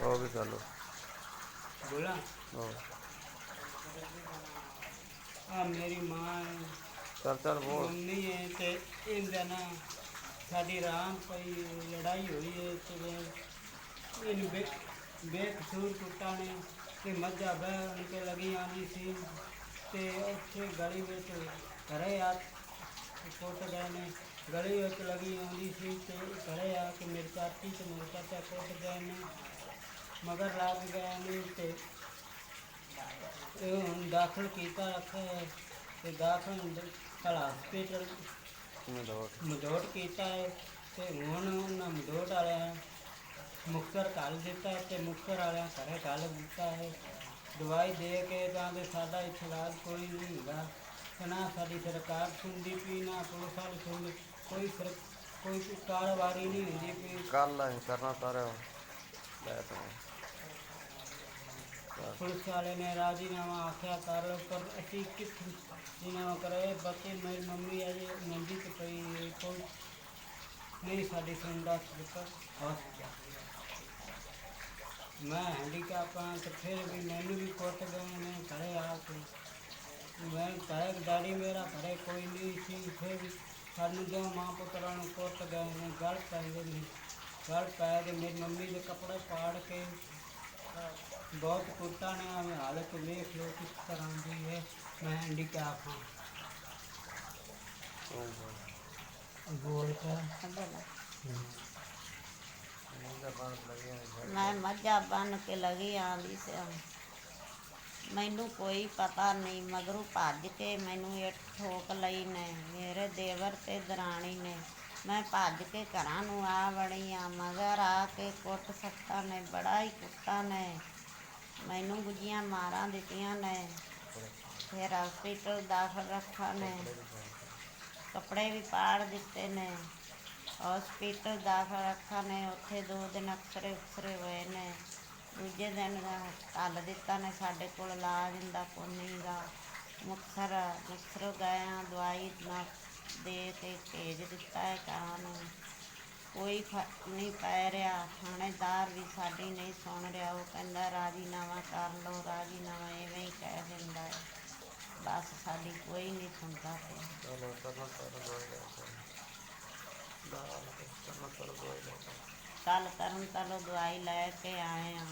ਵੀ ਕਰ ਲਓ। बोला ਉਹ ਆ ਮੇਰੀ ਮਾਂ ਚੱਲ ਚੱਲ ਬੋਲ। ਮੰਮੀ ਹੈ ਤੇ ਇਹਦਾ ਨਾ ਸਾਡੀ ਰਾਮ ਪਈ ਲੜਾਈ ਹੋਈ ਹੈ ਤੇ ਇਹਨੂੰ ਬੇ ਬੇਕਸੂਰ ਕੁੱਤਾ ਨੇ ਤੇ ਮੱਝਾਂ ਬਹਿ ਕੇ ਲਗੀ ਆਂਦੀ ਸੀ ਤੇ ਉੱਥੇ ਗਲੀ ਵਿੱਚ ਘਰੇ ਆ ਕੁੱਟ ਗਏ ਨੇ। ਗਲੀ ਵਿੱਚ ਲਗੀ ਆਉਂਦੀ ਸੀ ਤੇ ਘਰੇ ਆ ਕੇ ਮੇਰੀ ਚਾਚੀ ਤੇ ਮੇਰੇ ਚਾਚਾ ਕੁੱਟ ਗਏ ਨੇ। ਮਗਰ ਲੱਗ ਗਏ ਨੇ ਤੇ ਇਹ ਹੁਣ ਦਾਖਲ ਕੀਤਾ ਰੱਖਿਆ ਹੈ ਤੇ ਦਾਖਲ ਕਲ ਹਸਪੀਟਲ ਮਦੋਟ। ਕੀਤਾ ਹੈ ਤੇ ਹੁਣ ਉਹਨਾਂ ਮਦੋਟ ਵਾਲਿਆਂ ਮੁਕਤਰ ਕੱਲ ਦਿੱਤਾ ਤੇ ਮੁਕਤਰ ਵਾਲਿਆਂ ਘਰੇ ਕੱਲ ਦਿੱਤਾ ਹੈ। ਦਵਾਈ ਦੇ ਕੇ ਤਾਂ ਤੇ ਸਾਡਾ ਇੱਥੇ ਇਲਾਜ ਕੋਈ ਨਹੀਂ ਹੁੰਦਾ। ਨਾ ਸਾਡੀ ਸਰਕਾਰ ਸੁਣਦੀ ਪਈ ਨਾ ਪੁਲਿਸ ਵਾਲੀ ਸੁਣਦੀ। ਕੋਈ ਸਰ ਕੋਈ ਕਾਰਵਾਈ ਨਹੀਂ ਹੁੰਦੀ ਪਈ। ਕੱਲ ਕਰਨਾ ਸਾਰਾ ਲੈ ਤਾ। ਪੁਲਿਸ ਵਾਲੇ ਨੇ ਰਾਜੀਨਾਮਾ ਆਖਿਆ ਕਰ ਲਓ ਪਰ ਅਸੀਂ ਕਿੱਥੇ ਰਾਜੀਨਾਮਾ ਕਰੇ ਬਾਕੀ ਮੇਰੀ ਮੰਮੀ ਅਜੇ ਮੰਜੀ ਤੇ ਪਈ ਹੈ, ਕੋਈ ਨਹੀਂ ਸਾਡੀ ਸੁਣਦਾ ਦਿੱਤਾ। ਮੈਂ ਹੈਂਡੀਕੈਪ ਹਾਂ ਤੇ ਫਿਰ ਵੀ ਮੈਨੂੰ ਵੀ ਕੁੱਟ ਗਏ ਨੇ ਘਰੇ ਆ ਕੇ। ਮੈਂ ਘਰੇ ਡੈਡੀ ਮੇਰਾ ਘਰੇ ਕੋਈ ਨਹੀਂ ਸੀ ਫਿਰ ਵੀ ਸਾਨੂੰ ਜੋ ਮਾਂ ਪੁੱਤਰਾਂ ਨੂੰ ਕੁੱਟ ਗਏ ਨੇ ਗਲ ਪੈ ਗਏ ਨੇ ਗਲ ਪੈ ਕੇ ਮੇਰੀ ਮੰਮੀ ਦੇ ਕੱਪੜੇ ਪਾੜ ਕੇ ਬਹੁਤ ਕੁੱਟਾ ਨੇ ਆਵੇਂ ਹਾਲਤ ਵੇਖ ਲਓ ਕਿਸ ਤਰ੍ਹਾਂ ਦੀ ਹੈ। ਮੈਂ ਹੈਂਡੀਕੈਪ ਹਾਂ। ਮੈਂ ਮੱਝਾਂ ਬੰਨ ਕੇ ਲਗੀ ਆਂਦੀ ਸੀ। ਮੈਨੂੰ ਕੋਈ ਪਤਾ ਨਹੀਂ ਮਗਰੋਂ ਭੱਜ ਕੇ ਮੈਨੂੰ ਇੱਟ ਠੋਕ ਲਈ ਨੇ ਮੇਰੇ ਦੇਵਰ ਤੇ ਦਰਾਣੀ ਨੇ। ਮੈਂ ਭੱਜ ਕੇ ਘਰਾਂ ਨੂੰ ਆ ਵੜੀ ਆ, ਮਗਰ ਆ ਕੇ ਕੁੱਟ ਸੱਟਾਂ ਨੇ, ਬੜਾ ਹੀ ਕੁੱਟਾ ਨੇ। ਮੈਨੂੰ ਗੁੱਜੀਆਂ ਮਾਰਾਂ ਦਿੱਤੀਆਂ ਨੇ। ਫਿਰ ਹਸਪੀਟਲ ਦਾਖਲ ਰੱਖਾ ਨੇ। ਕੱਪੜੇ ਵੀ ਪਾੜ ਦਿੱਤੇ ਨੇ। ਹਸਪੀਟਲ ਦਾਖਲ ਰੱਖਾ ਨੇ। ਉੱਥੇ ਦੋ ਦਿਨ ਅਕਸਰੇ ਉਕਸਰੇ ਹੋਏ ਨੇ। ਦੂਜੇ ਦਿਨ ਕੱਲ ਦਿੱਤਾ ਨੇ। ਸਾਡੇ ਕੋਲ ਇਲਾਜ ਹੁੰਦਾ ਕੋਈ ਨਹੀਂਗਾ ਮੁਕਤਸਰ ਮੁਕਤਸਰ ਗਏ ਹਾਂ ਦਵਾਈ ਨਾ ਦੇ ਕੇ ਭੇਜ ਦਿੱਤਾ ਹੈ ਘਰਾਂ ਨੂੰ। ਕੋਈ ਫ਼ਰਕ ਨਹੀਂ ਪੈ ਰਿਹਾ। ਥਾਣੇਦਾਰ ਵੀ ਸਾਡੀ ਨਹੀਂ ਸੁਣ ਰਿਹਾ। ਉਹ ਕਹਿੰਦਾ ਰਾਜੀਨਾਮਾ ਕਰ ਲਓ ਰਾਜੀਨਾਮਾ ਐਵੇਂ ਹੀ ਕਹਿ ਦਿੰਦਾ ਹੈ। ਬਸ ਸਾਡੀ ਕੋਈ ਨਹੀਂ ਸੁਣਦਾ ਪਿਆ। ਚਲੋ ਕਰਨਾ ਸਾਰਾ ਦਵਾਈ ਲੈ ਤਾ ਕਰਨਾ ਸਾਰਾ ਦਵਾਈ ਲੈ ਤਾ ਕੱਲ ਤਰਨ ਤਾਰੋਂ ਦਵਾਈ ਲੈ ਕੇ ਆਏ ਆ